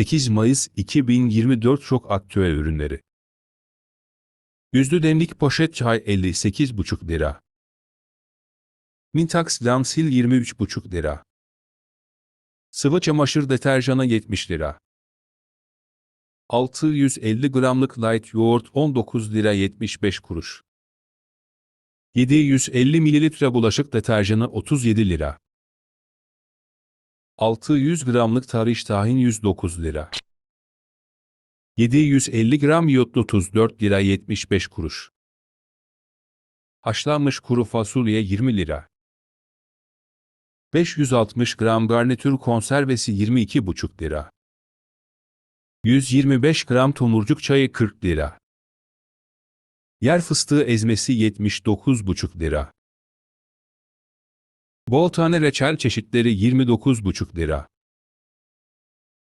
8 Mayıs 2024 çok aktüel ürünleri. Yüzlü demlik poşet çay 58,5 lira. Mintax Damsil 23,5 lira. Sıvı çamaşır deterjanı 70 lira. 650 gramlık light yoğurt 19 lira 75 kuruş. 750 mililitre bulaşık deterjanı 37 lira. 600 gramlık tarih tahin 109 lira. 750 gram iyotlu tuz 4 lira 75 kuruş. Haşlanmış kuru fasulye 20 lira. 560 gram garnitür konservesi 22,5 lira. 125 gram tomurcuk çayı 40 lira. Yer fıstığı ezmesi 79,5 lira. Bol tane reçel çeşitleri 29,5 lira.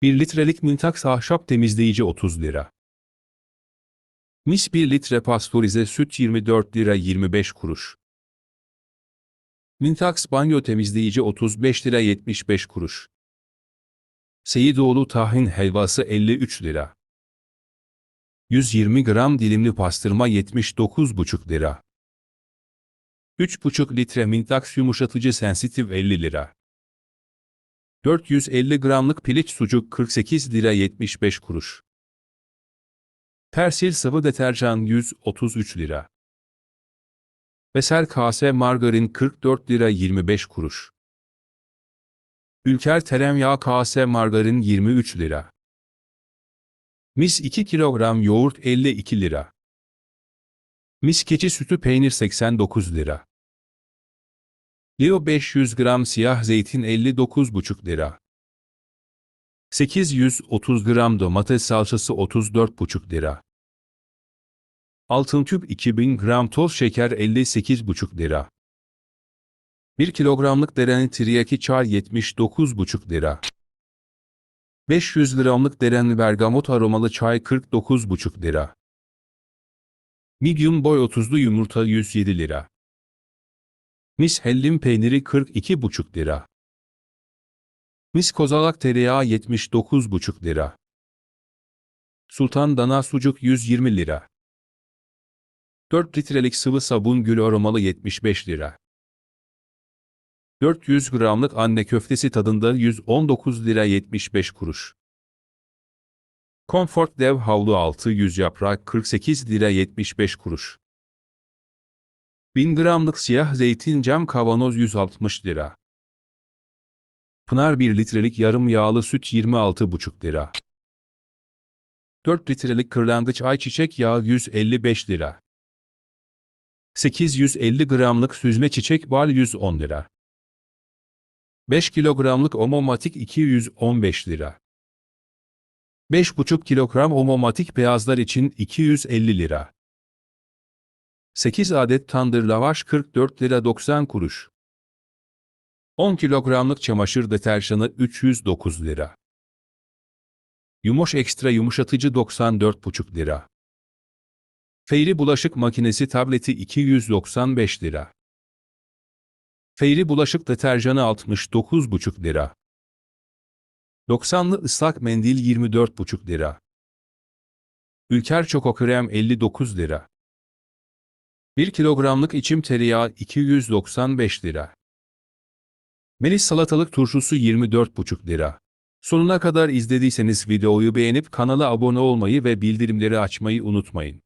1 litrelik Mintax ahşap temizleyici 30 lira. Mis 1 litre pastörize süt 24 lira 25 kuruş. Mintax banyo temizleyici 35 lira 75 kuruş. Seyidoğlu tahin helvası 53 lira. 120 gram dilimli pastırma 79,5 lira. 3,5 litre Mintax yumuşatıcı sensitif 50 lira. 450 gramlık piliç sucuk 48 lira 75 kuruş. Persil sıvı deterjan 133 lira. Besel kase margarin 44 lira 25 kuruş. Ülker tereyağı kase margarin 23 lira. Mis 2 kilogram yoğurt 52 lira. Mis keçi sütü peynir 89 lira. Leo 500 gram siyah zeytin 59,5 lira. 830 gram domates salçası 34,5 lira. Altın küp 2000 gram toz şeker 58,5 lira. 1 kilogramlık derenin tiryaki çay 79,5 lira. 500 gramlık deren bergamot aromalı çay 49,5 lira. Medium boy 30'lu yumurta 107 lira. Mis hellim peyniri 42,5 lira. Mis kozalak tereyağı 79,5 lira. Sultan dana sucuk 120 lira. 4 litrelik sıvı sabun gül aromalı 75 lira. 400 gramlık anne köftesi tadında 119 lira 75 kuruş. Comfort dev havlu 600 yaprak 48 lira 75 kuruş. 1000 gramlık siyah zeytin cam kavanoz 160 lira. Pınar 1 litrelik yarım yağlı süt 26,5 lira. 4 litrelik kırlangıç ayçiçek yağı 155 lira. 850 gramlık süzme çiçek bal 110 lira. 5 kilogramlık omomatik 215 lira. 5,5 kilogram omomatik beyazlar için 250 lira. 8 adet tandır lavaş 44 lira 90 kuruş. 10 kilogramlık çamaşır deterjanı 309 lira. Yumoş ekstra yumuşatıcı 94,5 lira. Feyri bulaşık makinesi tableti 295 lira. Feyri bulaşık deterjanı 69,5 lira. 90'lı ıslak mendil 24,5 lira. Ülker Çoko Krem 59 lira. 1 kilogramlık içim tereyağı 295 lira. Melis salatalık turşusu 24,5 lira. Sonuna kadar izlediyseniz videoyu beğenip kanala abone olmayı ve bildirimleri açmayı unutmayın.